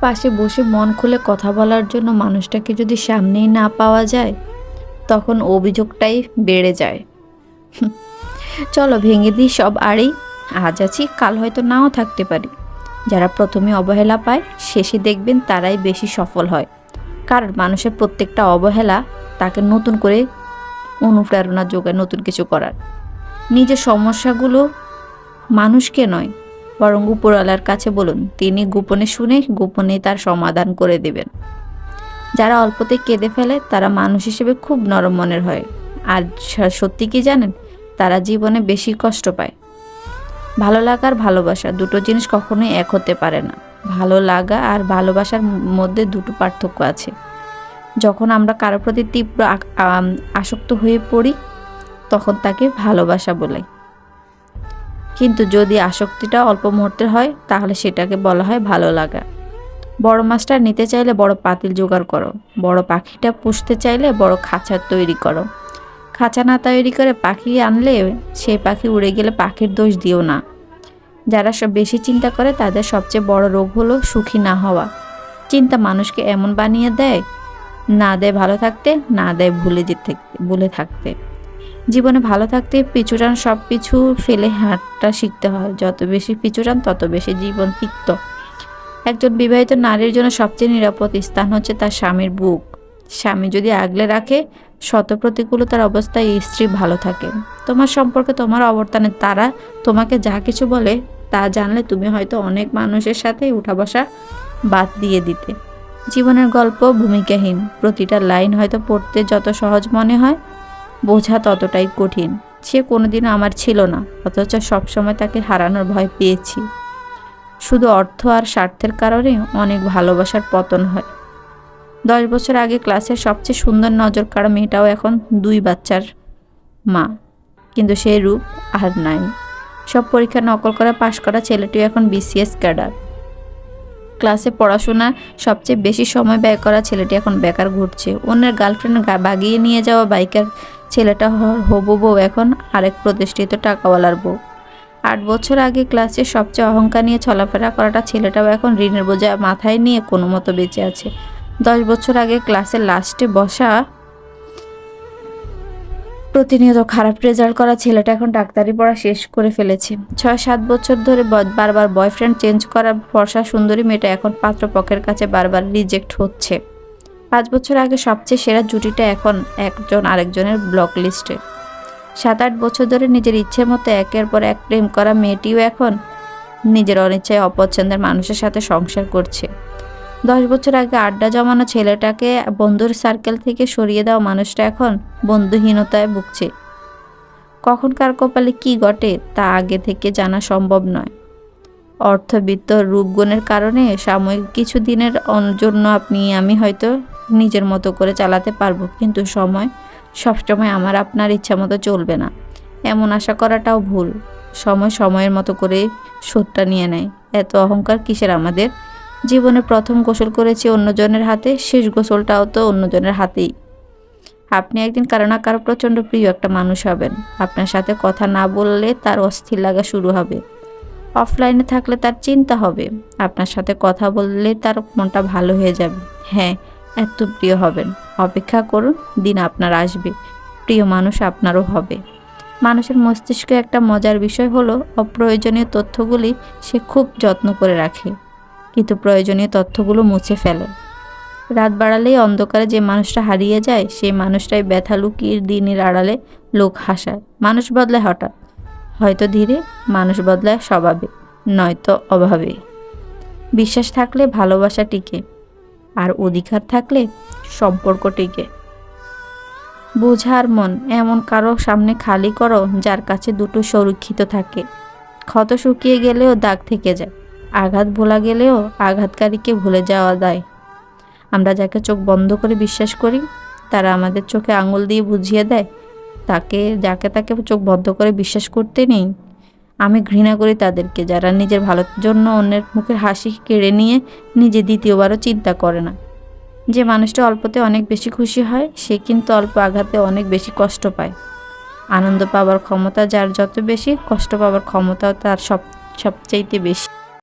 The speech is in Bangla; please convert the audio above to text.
পাশে বসে মন খুলে কথা বলার জন্য মানুষটাকে যদি সামনেই না পাওয়া যায়, তখন অভিযোগটাই বেড়ে যায়। চলো ভেঙে দিই সব আড়ি আজ আছি, কাল হয়তো নাও থাকতে পারি। যারা প্রথমে অবহেলা পায়, শেষে দেখবেন তারাই বেশি সফল হয়। কারণ মানুষের প্রত্যেকটা অবহেলা তাকে নতুন করে অনুপ্রেরণা যোগায় নতুন কিছু করার। নিজের সমস্যাগুলো মানুষকে নয় বরং উপরওয়ালার কাছে বলুন, তিনি গোপনে শুনে গোপনে তার সমাধান করে দেবেন। যারা অল্পতে কেঁদে ফেলে, তারা মানুষ হিসেবে খুব নরম মনের হয়। আর সত্যি কি জানেন? তারা জীবনে বেশি কষ্ট পায়। ভালো লাগা আর ভালোবাসা দুটো জিনিস কখনোই এক হতে পারে না। ভালো লাগা আর ভালোবাসার মধ্যে দুটো পার্থক্য আছে। যখন আমরা কারও প্রতি তীব্র আসক্ত হয়ে পড়ি, তখন তাকে ভালোবাসা বলে। কিন্তু যদি আসক্তিটা অল্প মুহূর্তের হয়, তাহলে সেটাকে বলা হয় ভালো লাগা। বড় মাছটা নিতে চাইলে বড় পাতিল জোগাড় করো। বড় পাখিটা পুষতে চাইলে বড় খাঁচা তৈরি করো। খাঁচা না তৈরি করে পাখি আনলে সেই পাখি উড়ে গেলে পাখির দোষ দিও না। যারা সব বেশি চিন্তা করে, তাদের সবচেয়ে বড় রোগ হলো সুখী না হওয়া। চিন্তা মানুষকে এমন বানিয়ে দেয়, না দেয় ভালো থাকতে, না দেয় ভুলে যেতে, ভুলে থাকতে। জীবনে ভালো থাকতে পিছুটান সব কিছু ফেলে হাঁটটা শিখতে হয়। যত বেশি পিছুটান তত বেশি জীবন তিক্ত। একজন বিবাহিত নারীর জন্য সবচেয়ে নিরাপদ স্থান হচ্ছে তার স্বামীর বুক। স্বামী যদি আগলে রাখে শত প্রতিকূলতার অবস্থায় স্ত্রী ভালো থাকে। তোমার সম্পর্কে তোমার অবর্তনে তারা তোমাকে যা কিছু বলে, তা জানলে তুমি হয়তো অনেক মানুষের সাথে উঠা বসা বাদ দিয়ে দিতে। জীবনের গল্প ভূমিকাহীন। প্রতিটা লাইন হয়তো পড়তে যত সহজ মনে হয় বোঝা ততটাই কঠিন। সে কোনোদিনও আমার ছিল না, অথচ সবসময় তাকে হারানোর ভয় পেয়েছি। শুধু অর্থ আর স্বার্থের কারণে অনেক ভালোবাসার পতন হয়। দশ বছর আগে ক্লাসের সবচেয়ে সুন্দর নজর কাড়া মেয়েটাও এখন দুই বাচ্চার মা, কিন্তু সেই রূপ আর নাই। সব পরীক্ষা নকল করে, পাশ করা ছেলেটিও এখন বিসিএস ক্যাডার। ক্লাসে পড়াশোনা সবচেয়ে বেশি সময় ব্যয় করা ছেলেটি এখন বেকার ঘুরছে। অন্যের গার্লফ্রেন্ড বাগিয়ে নিয়ে যাওয়া বাইকার ছেলেটা হবু বউ এখন আরেক প্রতিষ্ঠিত টাকাওয়ালার বউ। আট বছর আগে ক্লাসে সবচেয়ে অহংকার নিয়ে চলাফেরা করাটা ছেলেটাও এখন ঋণের বোঝা মাথায় নিয়ে কোনো মতো বেঁচে আছে। দশ বছর আগে ক্লাসের লাস্টে বসা প্রতিনিয়ত খারাপ রেজাল্ট করা ছেলেটা এখন ডাক্তারি পড়া শেষ করে ফেলেছে। ছয় সাত বছর ধরে বারবার বয়ফ্রেন্ড চেঞ্জ করা ফর্সা সুন্দরী মেয়েটা এখন পাত্রপক্ষের কাছে বারবার রিজেক্ট হচ্ছে। পাঁচ বছর আগে সবচেয়ে সেরা জুটিটা এখন একজন আরেকজনের ব্লক লিস্টে সাত আট বছর ধরে নিজের ইচ্ছে মতো একের পর এক প্রেম করা মেয়েটিও এখন নিজের অনিচ্ছায় অপছন্দের মানুষের সাথে সংসার করছে। দশ বছর আগে আড্ডা জমানো ছেলেটাকে বন্ধুর সার্কেল থেকে সরিয়ে দেওয়া মানুষটা এখন বন্ধুহীনতায় ভুগছে। কখন কার কপালে কী ঘটে তা আগে থেকে জানা সম্ভব নয়। অর্থবিত্ত রূপগুণের কারণে সাময়িক কিছু দিনের জন্য আপনি আমি হয়তো নিজের মতো করে চালাতে পারব, কিন্তু সময়, সবসময় আমার আপনার ইচ্ছা মতো চলবে না। এমন আশা করাটাও ভুল। সময় সময়ের মতো করে শোধটা নিয়ে নেয়। এত অহংকার কিসের আমাদের? জীবনে প্রথম গোসল করেছি অন্যজনের হাতে, শেষ গোসলটাও তো অন্যজনের হাতেই। আপনি একদিন কারও না কারও প্রচণ্ড প্রিয় একটা মানুষ হবেন। আপনার সাথে কথা না বললে তার অস্থির লাগা শুরু হবে। অফলাইনে থাকলে তার চিন্তা হবে। আপনার সাথে কথা বললে তার মনটা ভালো হয়ে যাবে। হ্যাঁ এত প্রিয় হবেন। অপেক্ষা করুন, দিন আপনার আসবে। প্রিয় মানুষ আপনারও হবে। মানুষের মস্তিষ্কে একটা মজার বিষয় হলো, অপ্রয়োজনীয় তথ্যগুলি সে খুব যত্ন করে রাখে। কিন্তু প্রয়োজনীয় তথ্যগুলো মুছে ফেলে। রাত বাড়ালেই অন্ধকারে যে মানুষটা হারিয়ে যায় সেই মানুষটাই ব্যথা লুকিয়ে দিনের আড়ালে লোক হাসায়। মানুষ বদলায় হঠাৎ। হয়তো ধীরে মানুষ বদলায় স্বভাবে, নয়তো অভাবে। বিশ্বাস থাকলে ভালোবাসা টিকে। আর অধিকার থাকলে সম্পর্ক টিকে। বোঝার মন, এমন কারও সামনে খালি করো যার কাছে দুটো সুরক্ষিত থাকে। ক্ষত শুকিয়ে গেলেও দাগ থেকে যায়, আঘাত ভোলা গেলেও আঘাতকারীকে ভুলে যাওয়া দায় আমরা যাকে চোখ বন্ধ করে বিশ্বাস করি, তারা আমাদের চোখে আঙুল দিয়ে বুঝিয়ে দেয়, তাকে, যাকে তাকে চোখ বন্ধ করে বিশ্বাস করতে নেই আমি ঘৃণা করি তাদেরকে, যারা নিজের ভালোর জন্য অন্যের মুখের হাসি কেড়ে নিয়ে নিজে দ্বিতীয়বারও চিন্তা করে না। যে মানুষটা অল্পতে অনেক বেশি খুশি হয়, সে কিন্তু অল্প আঘাতে অনেক বেশি কষ্ট পায়। আনন্দ পাওয়ার ক্ষমতা যার যত বেশি, কষ্ট পাওয়ার ক্ষমতাও তার সব, সবচাইতে বেশি।